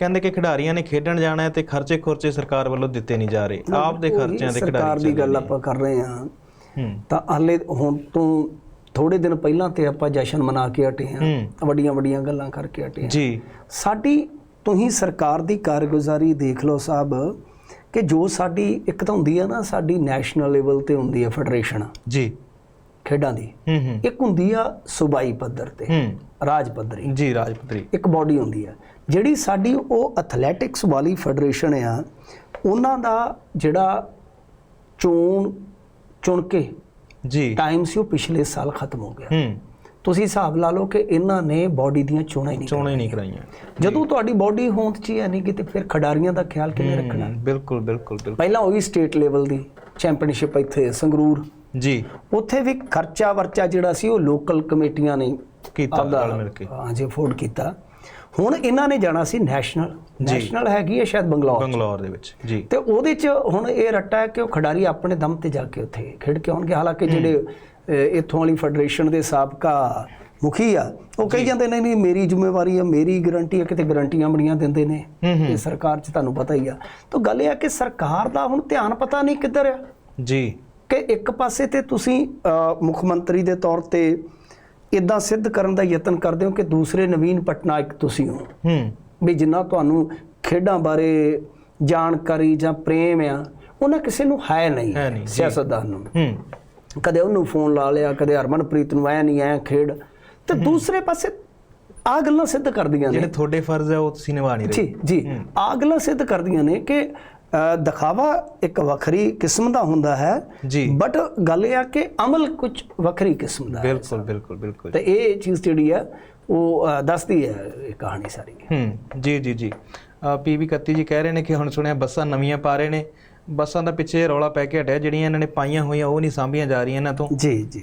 ਕਹਿੰਦੇ ਕਿ ਖਿਡਾਰੀਆਂ ਨੇ ਖੇਡਣ ਜਾਣਾ ਹੈ ਤੇ ਖਰਚੇ ਖੁਰਚੇ ਸਰਕਾਰ ਵੱਲੋਂ ਦਿੱਤੇ ਨਹੀਂ ਜਾ ਰਹੇ। ਆਪ ਦੇ ਖਰਚਿਆਂ ਸਰਕਾਰ ਖਿਡਾਰੀ ਦੀ ਗੱਲ ਆਪਾਂ ਕਰ ਰਹੇ ਹਾਂ। ਤਾਂ ਹਾਲੇ ਹੁਣ ਤੋਂ ਥੋੜੇ ਦਿਨ ਪਹਿਲਾਂ ਤੇ ਆਪਾਂ ਜਸ਼ਨ ਮਨਾ ਕੇ ਹਟੇ ਹੂੰ। ਵੱਡੀਆਂ ਵੱਡੀਆਂ ਗੱਲਾਂ ਕਰਕੇ ਹਟੇ ਹਾਂ। ਜੀ। ਸਾਡੀ ਤੁਸੀਂ ਸਰਕਾਰ ਦੀ ਕਾਰਗੁਜ਼ਾਰੀ ਦੇਖ ਲਓ ਸਾਹਿਬ ਕਿ ਜੋ ਸਾਡੀ ਇੱਕ ਤਾਂ ਹੁੰਦੀ ਆ ਨਾ ਸਾਡੀ ਨੈਸ਼ਨਲ ਲੈਵਲ ਤੇ ਹੁੰਦੀ ਆ ਫੈਡਰੇਸ਼ਨ ਜੀ। ਖੇਡਾਂ ਦੀ। ਇੱਕ ਹੁੰਦੀ ਆ ਸੂਬਾਈ ਪੱਧਰ ਤੇ ਰਾਜ ਪੱਧਰੀ। ਜੀ ਰਾਜਪੁਤਰੀ ਇੱਕ ਬਾਡੀ ਹੁੰਦੀ ਆ। ਜਿਹੜੀ ਸਾਡੀ ਉਹ ਐਥਲੈਟਿਕਸ ਵਾਲੀ ਫੈਡਰੇਸ਼ਨ ਆ ਉਹਨਾਂ ਦਾ ਜਿਹੜਾ ਚੋਣ ਚੁਣ ਕੇ ਜੀ। ਟਾਈਮ ਸੀ ਉਹ ਪਿਛਲੇ ਸਾਲ ਖਤਮ ਹੋ ਗਿਆ। ਤੁਸੀਂ ਹਿਸਾਬ ਲਾ ਲਓ ਕਿ ਇਹਨਾਂ ਨੇ ਬਾਡੀ ਦੀਆਂ ਚੋਣਾਂ ਹੀ ਨਹੀਂ ਚੋਣਾਂ ਹੀ ਨਹੀਂ ਕਰਾਈਆਂ। ਜਦੋਂ ਤੁਹਾਡੀ ਬਾਡੀ ਹੋਂਦ ਚ ਹੀ ਨਹੀਂ ਕਿਤੇ ਫਿਰ ਖਿਡਾਰੀਆਂ ਦਾ ਖਿਆਲ ਕਿਵੇਂ ਰੱਖਣਾ? ਬਿਲਕੁਲ ਬਿਲਕੁਲ ਬਿਲਕੁਲ। ਪਹਿਲਾਂ ਹੋਈ ਸਟੇਟ ਲੈਵਲ ਦੀ ਚੈਂਪੀਅਨਸ਼ਿਪ ਇੱਥੇ ਸੰਗਰੂਰ ਜੀ। ਉੱਥੇ ਵੀ ਖਰਚਾ ਵਰਚਾ ਜਿਹੜਾ ਸੀ ਉਹ ਲੋਕਲ ਕਮੇਟੀਆਂ ਨੇ ਕੀਤਾ ਮਿਲ ਕੇ। ਹਾਂਜੀ ਅਫੋਰਡ ਕੀਤਾ। ਹੁਣ ਇਹਨਾਂ ਨੇ ਜਾਣਾ ਸੀ ਨੈਸ਼ਨਲ। ਨੈਸ਼ਨਲ ਹੈਗੀ ਹੈ ਸ਼ਾਇਦ ਬੰਗਲੌਰ ਬੰਗਲੌਰ ਦੇ ਵਿੱਚ ਜੀ। ਤੇ ਉਹਦੇ ਚ ਹੁਣ ਇਹ ਰੱਟਾ ਹੈ ਕਿ ਉਹ ਖਿਡਾਰੀ ਆਪਣੇ ਦਮ ਤੇ ਜਾ ਕੇ ਉੱਥੇ ਖੇਡ ਕੇ ਆਉਣਗੇ। ਹਾਲਾਂਕਿ ਜਿਹੜੇ ਇੱਥੋਂ ਵਾਲੀ ਫੈਡਰੇਸ਼ਨ ਦੇ ਸਾਬਕਾ ਮੁਖੀ ਆ ਉਹ ਕਹੀ ਜਾਂਦੇ ਨੇ ਨਹੀਂ ਮੇਰੀ ਜ਼ਿੰਮੇਵਾਰੀ ਆ ਮੇਰੀ ਗਾਰੰਟੀ ਆ ਕਿਤੇ ਗਾਰੰਟੀਆਂ ਬੜੀਆਂ ਦਿੰਦੇ ਨੇ। ਹੂੰ ਹੂੰ। ਇਹ ਸਰਕਾਰ 'ਚ ਤੁਹਾਨੂੰ ਪਤਾ ਹੀ ਆ। ਤਾਂ ਗੱਲ ਇਹ ਆ ਕਿ ਸਰਕਾਰ ਦਾ ਹੁਣ ਧਿਆਨ ਪਤਾ ਨਹੀਂ ਕਿੱਧਰ ਆ। ਜੀ। ਕਿ ਇੱਕ ਪਾਸੇ ਤੇ ਤੁਸੀਂ ਮੁੱਖ ਮੰਤਰੀ ਦੇ ਤੌਰ ਤੇ ਇਦਾਂ ਸਿੱਧ ਕਰਨ ਦਾ ਯਤਨ ਕਰਦੇ ਹੋ ਕਿ ਦੂਸਰੇ ਨਵੀਨ ਪਟਨਾਇਕ ਤੁਸੀਂ ਹੋ। ਹੂੰ। ਵੀ ਜਿੰਨਾ ਤੁਹਾਨੂੰ ਖੇਡਾਂ ਬਾਰੇ ਜਾਣਕਾਰੀ ਜਾਂ ਪ੍ਰੇਮ ਆ ਉਹਨਾਂ ਕਿਸੇ ਨੂੰ ਹੈ ਨਹੀਂ। ਸਿਆਸਤਦਾਨ ਨੂੰ ਹੂੰ। ਕਦੇ ਉਹਨੂੰ ਫੋਨ ਲਾ ਲਿਆ ਕਦੇ ਹਰਮਨਪ੍ਰੀਤ ਨੂੰ ਐ ਨਹੀਂ ਐ ਖੇਡ। ਤੇ ਦੂਸਰੇ ਪਾਸੇ ਆ ਗੱਲਾਂ ਸਿੱਧ ਕਰਦੀਆਂ ਨੇ। ਜਿਹੜੇ ਤੁਹਾਡੇ ਫਰਜ਼ ਹੈ ਉਹ ਤੁਸੀਂ ਨਿਭਾ ਨਹੀਂ ਰਹੇ। ਜੀ। ਜੀ ਆ ਗੱਲਾਂ ਸਿੱਧ ਕਰਦੀਆਂ ਨੇ ਕਿ ਦਿਖਾਵਾ ਇੱਕ ਵੱਖਰੀ ਕਿਸਮ ਦਾ ਹੁੰਦਾ ਹੈ। ਜੀ। ਬਟ ਗੱਲ ਇਹ ਆ ਕਿ ਅਮਲ ਕੁਝ ਵੱਖਰੀ ਕਿਸਮ ਦਾ ਬਿਲਕੁਲ ਬਿਲਕੁਲ ਬਿਲਕੁਲ। ਤੇ ਇਹ ਚੀਜ਼ ਜਿਹੜੀ ਹੈ ਉਹ ਦੱਸਦੀ ਹੈ ਇਹ ਕਹਾਣੀ ਸਾਰੀ। ਹੂੰ ਜੀ ਜੀ ਜੀ। ਪੀਵੀ 31 ਜੀ ਕਹਿ ਰਹੇ ਨੇ ਕਿ ਹੁਣ ਸੁਣਿਆ ਬੱਸਾਂ ਨਵੀਆਂ ਪਾ ਰਹੇ ਨੇ। ਬੱਸਾਂ ਦਾ ਪਿੱਛੇ ਰੌਲਾ ਪੈ ਕੇ ਹਟਿਆ। ਜਿਹੜੀਆਂ ਇਹਨਾਂ ਨੇ ਪਾਈਆਂ ਹੋਈਆਂ ਉਹ ਨਹੀਂ ਸਾਂਭੀਆਂ ਜਾ ਰਹੀਆਂ ਇਹਨਾਂ ਤੋਂ। ਜੀ ਜੀ।